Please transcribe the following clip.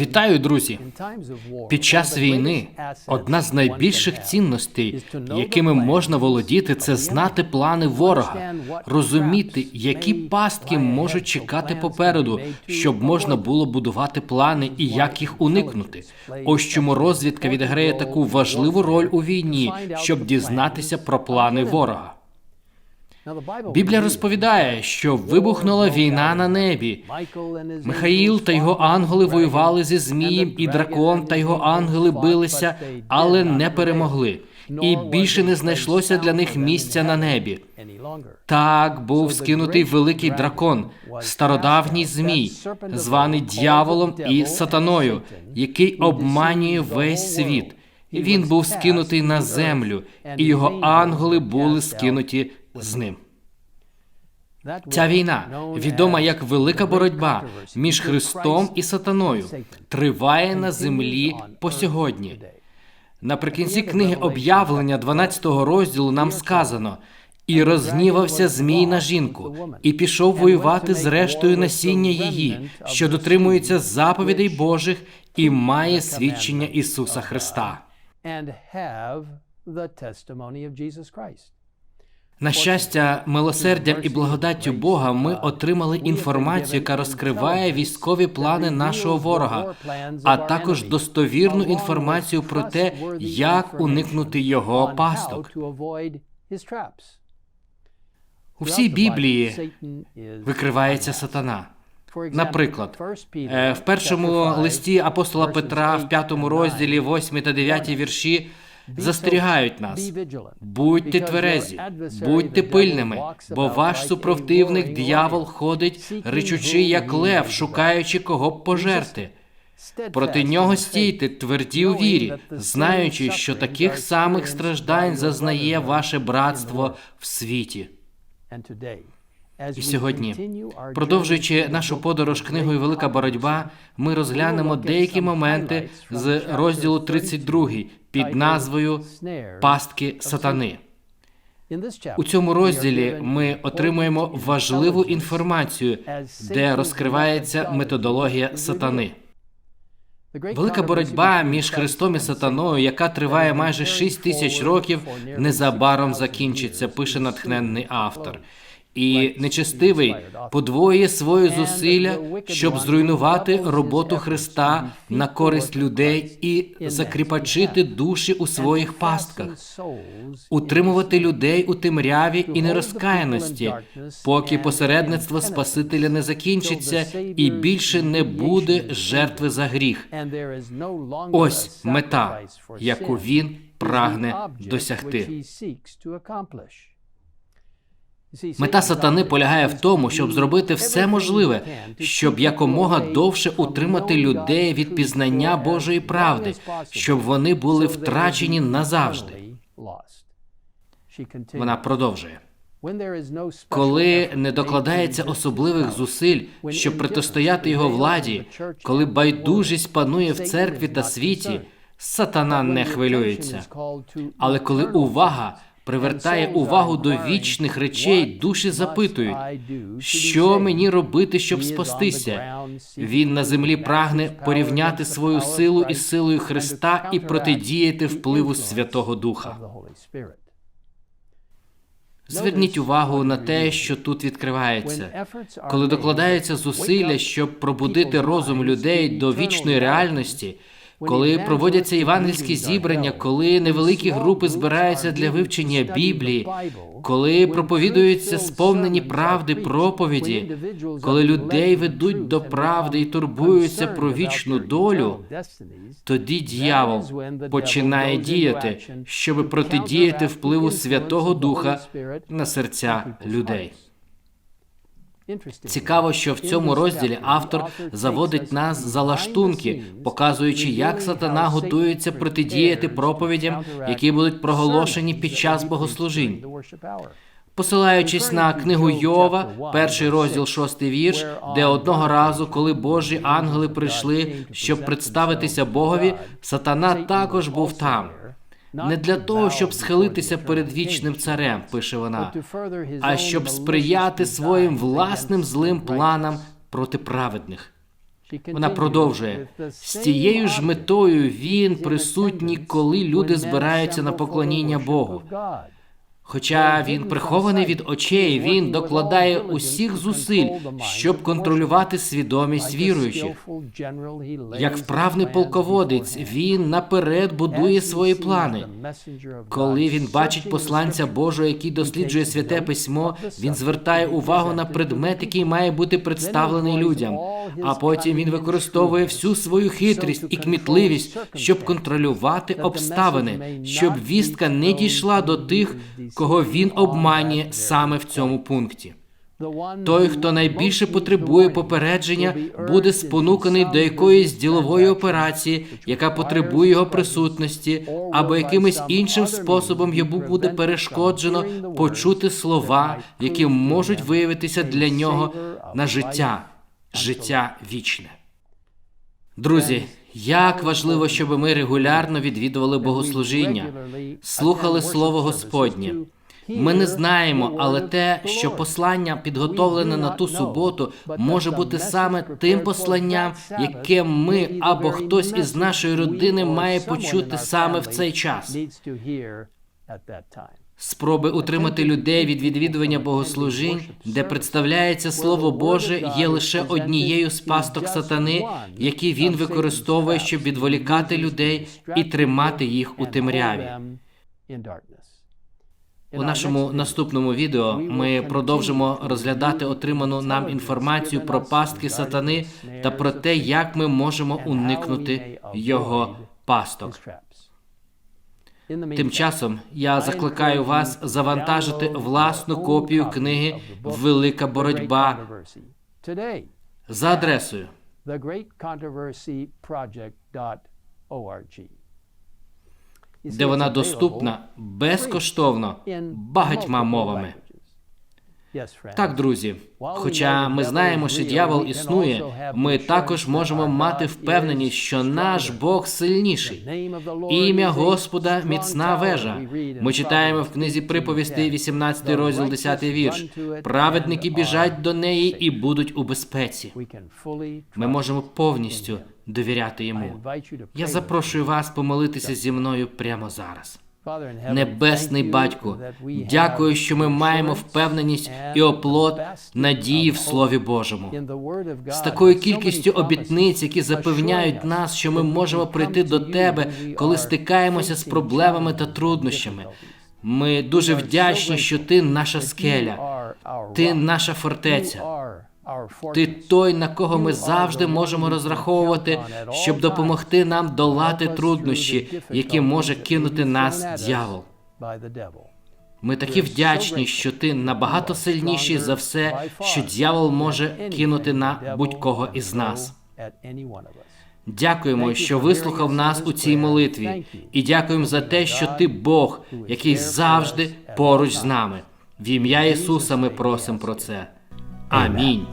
Вітаю, друзі! Під час війни одна з найбільших цінностей, якими можна володіти, це знати плани ворога, розуміти, які пастки можуть чекати попереду, щоб можна було будувати плани і як їх уникнути. Ось чому розвідка відіграє таку важливу роль у війні, щоб дізнатися про плани ворога. Біблія розповідає, що вибухнула війна на небі. Михаїл та його ангели воювали зі Змієм, і дракон та його ангели билися, але не перемогли. І більше не знайшлося для них місця на небі. Так був скинутий великий дракон, стародавній змій, званий дьяволом і сатаною, який обманює весь світ. Він був скинутий на землю, і його ангели були скинуті з ним. Ця війна, відома як велика боротьба між Христом і Сатаною, триває на землі по сьогодні. Наприкінці книги об'явлення 12 розділу нам сказано: і розгнівався Змій на жінку, і пішов воювати з рештою насіння її, що дотримується заповідей Божих і має свідчення Ісуса Христа. На щастя, милосердям і благодаттю Бога ми отримали інформацію, яка розкриває військові плани нашого ворога, а також достовірну інформацію про те, як уникнути його пасток. У всій Біблії викривається сатана. Наприклад, е, в першому листі апостола Петра, в п'ятому розділі, 8 та 9 вірші застерігають нас. Будьте тверезі, будьте пильними, бо ваш супротивник диявол ходить, речучи, як лев, шукаючи кого б пожерти. Проти нього стійте, тверді у вірі, знаючи, що таких самих страждань зазнає ваше братство в світі. І сьогодні, продовжуючи нашу подорож книгою Велика боротьба, ми розглянемо деякі моменти з розділу 32 під назвою Пастки сатани. У цьому розділі ми отримуємо важливу інформацію, де розкривається методологія сатани. Велика боротьба між Христом і Сатаною, яка триває майже 6 тисяч років, незабаром закінчиться, пише натхненний автор і нечестивий подвоює свої зусилля, щоб зруйнувати роботу Христа на користь людей і закріпачити душі у своїх пастках, утримувати людей у темряві і нерозкаяності, поки посередництво Спасителя не закінчиться і більше не буде жертви за гріх. Ось мета, яку він прагне досягти. Мета сатани полягає в тому, щоб зробити все можливе, щоб якомога довше утримати людей від пізнання Божої правди, щоб вони були втрачені назавжди. Вона продовжує. Коли не докладається особливих зусиль, щоб протистояти його владі, коли байдужість панує в церкві та світі, сатана не хвилюється. Але коли увага привертає увагу до вічних речей, душі запитують, що мені робити, щоб спастися. Він на землі прагне порівняти свою силу із силою Христа і протидіяти впливу Святого Духа. Зверніть увагу на те, що тут відкривається, коли докладаються зусилля, щоб пробудити розум людей до вічної реальності коли проводяться євангельські зібрання, коли невеликі групи збираються для вивчення Біблії, коли проповідуються сповнені правди проповіді, коли людей ведуть до правди і турбуються про вічну долю, тоді дьявол починає діяти, щоб протидіяти впливу Святого Духа на серця людей. Цікаво, що в цьому розділі автор заводить нас за лаштунки, показуючи, як сатана готується протидіяти проповідям, які будуть проголошені під час богослужінь. Посилаючись на книгу Йова, перший розділ, шостий вірш, де одного разу, коли Божі ангели прийшли, щоб представитися Богові, сатана також був там не для того, щоб схилитися перед вічним царем, пише вона, а щоб сприяти своїм власним злим планам проти праведних. Вона продовжує з тією ж метою він присутній, коли люди збираються на поклоніння Богу. Хоча він прихований від очей, він докладає усіх зусиль, щоб контролювати свідомість віруючих. Як вправний полководець, він наперед будує свої плани. Коли він бачить посланця Божого, який досліджує святе письмо, він звертає увагу на предмет, який має бути представлений людям. А потім він використовує всю свою хитрість і кмітливість, щоб контролювати обставини, щоб вістка не дійшла до тих, кого він обманює саме в цьому пункті. Той, хто найбільше потребує попередження, буде спонуканий до якоїсь ділової операції, яка потребує його присутності, або якимось іншим способом йому буде перешкоджено почути слова, які можуть виявитися для нього на життя, життя вічне. Друзі, як важливо, щоб ми регулярно відвідували богослужіння, слухали Слово Господнє. Ми не знаємо, але те, що послання підготовлене на ту суботу, може бути саме тим посланням, яке ми або хтось із нашої родини має почути саме в цей час. Спроби утримати людей від відвідування богослужінь, де представляється Слово Боже, є лише однією з пасток сатани, які він використовує, щоб відволікати людей і тримати їх у темряві. У нашому наступному відео ми продовжимо розглядати отриману нам інформацію про пастки сатани та про те, як ми можемо уникнути його пасток. Тим часом я закликаю вас завантажити власну копію книги Велика боротьба за адресою де вона доступна безкоштовно багатьма мовами. Так, друзі, хоча ми знаємо, що дьявол існує, ми також можемо мати впевненість, що наш Бог сильніший. Ім'я Господа міцна вежа. Ми читаємо в книзі приповістей, 18 розділ, 10 вірш. Праведники біжать до неї і будуть у безпеці. Ми можемо повністю довіряти йому. Я запрошую вас помолитися зі мною прямо зараз. Небесний батьку, дякую, що ми маємо впевненість і оплот надії в Слові Божому. З такою кількістю обітниць, які запевняють нас, що ми можемо прийти до тебе, коли стикаємося з проблемами та труднощами. Ми дуже вдячні, що ти наша скеля, ти наша фортеця. Ти той, на кого ми завжди можемо розраховувати, щоб допомогти нам долати труднощі, які може кинути нас дьявол. Ми такі вдячні, що ти набагато сильніший за все, що дьявол може кинути на будь-кого із нас. Дякуємо, що вислухав нас у цій молитві, і дякуємо за те, що ти Бог, який завжди поруч з нами. В ім'я Ісуса ми просимо про це. Амінь.